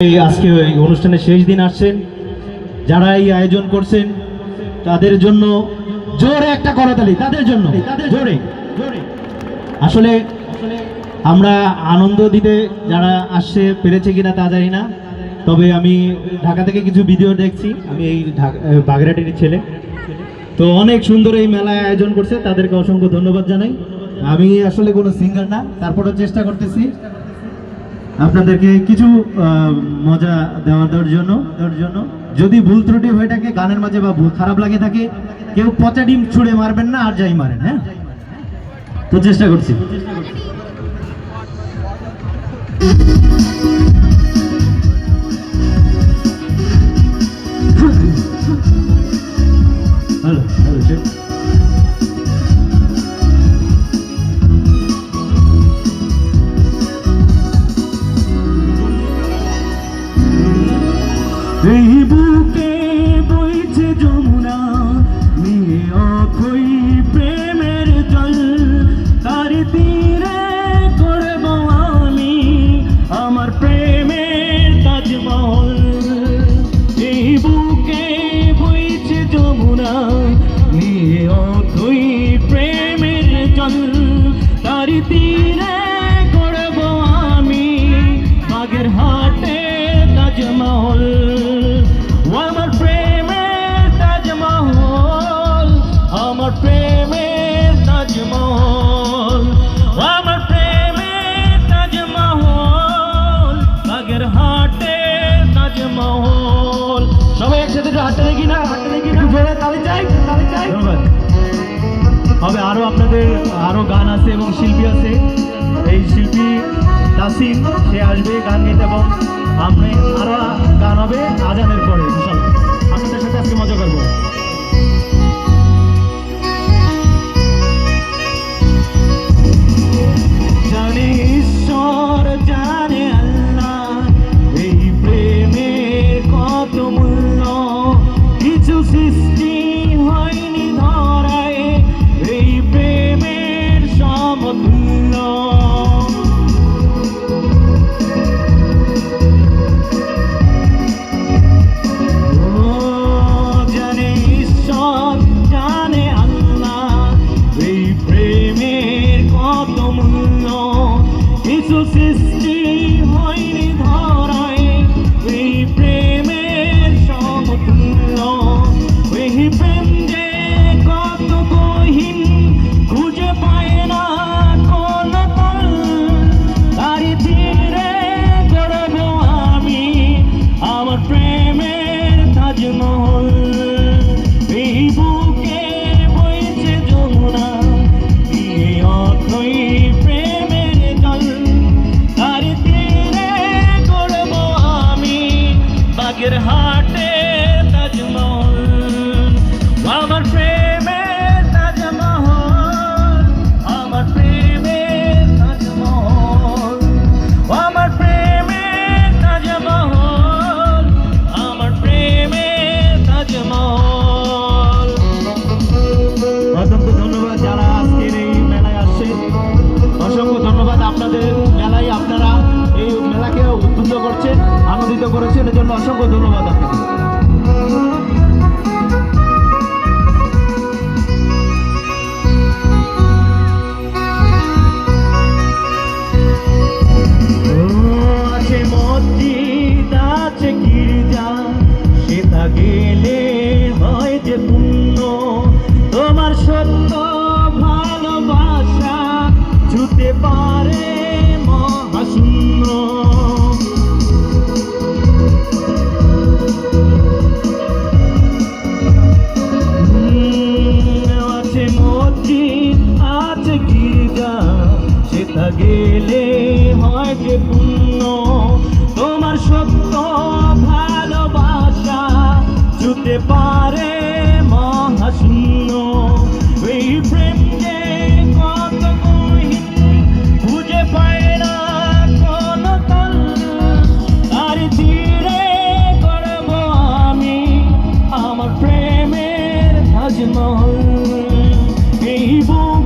এই আজকে এই অনুষ্ঠানের শেষ দিন আসছেন যারা এই আয়োজন করছেন তাদের জন্য জোরে একটা করতালি তাদের জন্য জোরে আসলে আমরা আনন্দ দিতে যারা আসছে পেরেছে কিনা তা জানি না। তবে আমি ঢাকা থেকে কিছু ভিডিও দেখছি। আমি এই আহ, ছেলে। তো অনেক সুন্দর এই মেলায় আয়োজন করছে। তাদেরকে অসংখ্য ধন্যবাদ জানাই। আমি আসলে কোনো সিঙ্গার না তারপরেও চেষ্টা করতেছি। আপনাদেরকে কিছু মজা দেওয়ার জন্য দেওয়ার জন্য। যদি ভুল ত্রুটি হয়ে থাকে, গানের মাঝে বা ভুল খারাপ লাগে থাকে, কেউ পচা ডিম ছুঁড়ে মারবেন না, আর যাই মারেন হ্যাঁ? তো চেষ্টা করছি। এই তাজমহল। আমার প্রেমের তাজমহল। বাগের হাটে তাজমহল। সবাই একসাথে একটু হাঁটতে দেখি না? হাঁটতে দেখি না? জোরে তালি চাই তালি চাই। ধন্যবাদ। হবে আরও আপনাদের আরও গান আছে এবং শিল্পী আছে। এই শিল্পী তাসিম সে আসবে গান গেতে এবং আপনি আরও গান হবে। আজানের প্রেমের তাজমহল আপনাদের মেলায় আপনারা এই মেলাকে উদ্বুদ্ধ করছেন আনন্দিত করেছেন জন্য অসংখ্য ধন্যবাদ আপনাদের। গেলে গেলে হয় যে পুণ্য। তোমার সত্য ভালোবাসা ছুতে পারে মহাশূন্য। এই প্রেম যে কত গহীন খুঁজে পায় না কোন তল। তার তীরে করব আমি আমার প্রেমের তাজমহল। এই বুকে